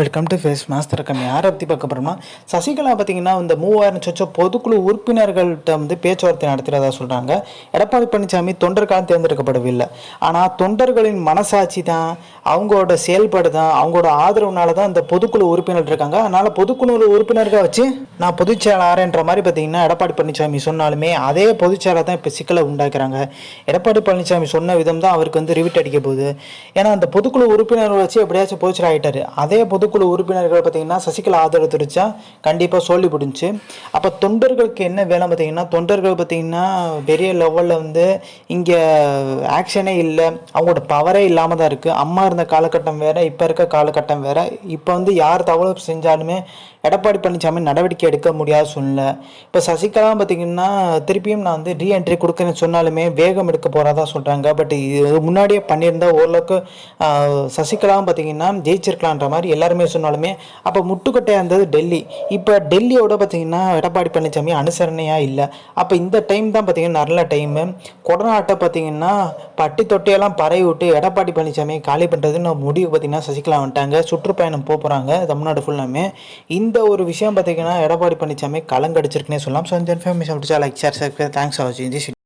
Welcome to face master கம்மி யாரை பற்றி பார்க்க போகிறோம்னா சசிகலா பார்த்தீங்கன்னா இந்த மூவாயிரம் சொச்ச பொதுக்குழு உறுப்பினர்கள்ட்ட வந்து பேச்சுவார்த்தை நடத்துகிறதா சொல்கிறாங்க எடப்பாடி பழனிசாமி தொண்டர்களால் தேர்ந்தெடுக்கப்படவில்லை. ஆனால் தொண்டர்களின் மனசாட்சி தான் அவங்களோட செயல்பாடு தான் அவங்களோட ஆதரவுனால தான் இந்த பொதுக்குழு உறுப்பினர் இருக்காங்க. அதனால் பொதுக்குழு உறுப்பினர்களை வச்சு நான் பொதுச்செயலாளர் மாதிரி பார்த்தீங்கன்னா எடப்பாடி பழனிசாமி சொன்னாலுமே அதே பொதுச்செயலாளர் தான் இப்போ சிக்கலை உண்டாக்குறாங்க. எடப்பாடி பழனிசாமி சொன்ன விதம் தான் அவருக்கு வந்து ரிவிட் அடிக்க போகுது. ஏன்னா அந்த பொதுக்குழு உறுப்பினர் வச்சு எப்படியாச்சும் பொதுச்சர் ஆகிட்டார் அதே பொதுக்குழு உறுப்பினர்கள் பார்த்தீங்கன்னா சசிகலா ஆதரவு தெரிவிச்சா கண்டிப்பாக சொல்லி பிடிச்சி. அப்போ தொண்டர்களுக்கு என்ன வேலை பார்த்தீங்கன்னா தொண்டர்கள் பார்த்தீங்கன்னா பெரிய லெவலில் வந்து இங்கே ஆக்ஷனே இல்லை. அவங்களோட பவரே இல்லாமல் தான் இருக்குது அம்மா இருந்த காலகட்டம் வேறு இப்போ இருக்க காலகட்டம் வேறு. இப்போ வந்து யார் தவறு செஞ்சாலுமே எடப்பாடி பழனிசாமி நடவடிக்கை எடுக்க முடியாத சூழ்நிலை. இப்போ சசிகலா பார்த்தீங்கன்னா திருப்பியும் நான் வந்து ரீஎன்ட்ரி கொடுக்குறேன்னு சொன்னாலுமே வேகம் எடுக்க போகிறதா சொல்கிறாங்க பட் இது முன்னாடியே பண்ணியிருந்தால் ஓரளவுக்கு சசிகலாவும் பார்த்தீங்கன்னா ஜெயிச்சிருக்கலான்ற மாதிரி எல்லாரும் சொன்னாலுமே அப்போ முட்டுக்கட்டையாக இருந்தது டெல்லி. இப்போ டெல்லியோட பார்த்தீங்கன்னா எடப்பாடி பழனிசாமி அனுசரணையாக இல்லை. அப்போ இந்த டைம் தான் பார்த்தீங்கன்னா நல்ல டைமு கொடநாட்டை பார்த்தீங்கன்னா பட்டி தொட்டையெல்லாம் பரவி விட்டு எடப்பாடி பழனிசாமி காலி பண்ணுறதுன்னு முடிவு பார்த்தீங்கன்னா சசிகலா வந்துட்டாங்க. சுற்றுப்பயணம் போகிறாங்க தமிழ்நாடு ஃபுல்லாமே இந்த ஒரு விஷயம் பார்த்தீங்கன்னா எடப்பாடி பழனிசாமி கலங்கடிச்சிருக்குன்னே சொல்லலாம். ஸோ இந்த இன்ஃபர்மேஷன் பிடிச்சா லைக் ஷேர் தேங்க்ஸ் ஃபார் வாட்சிங்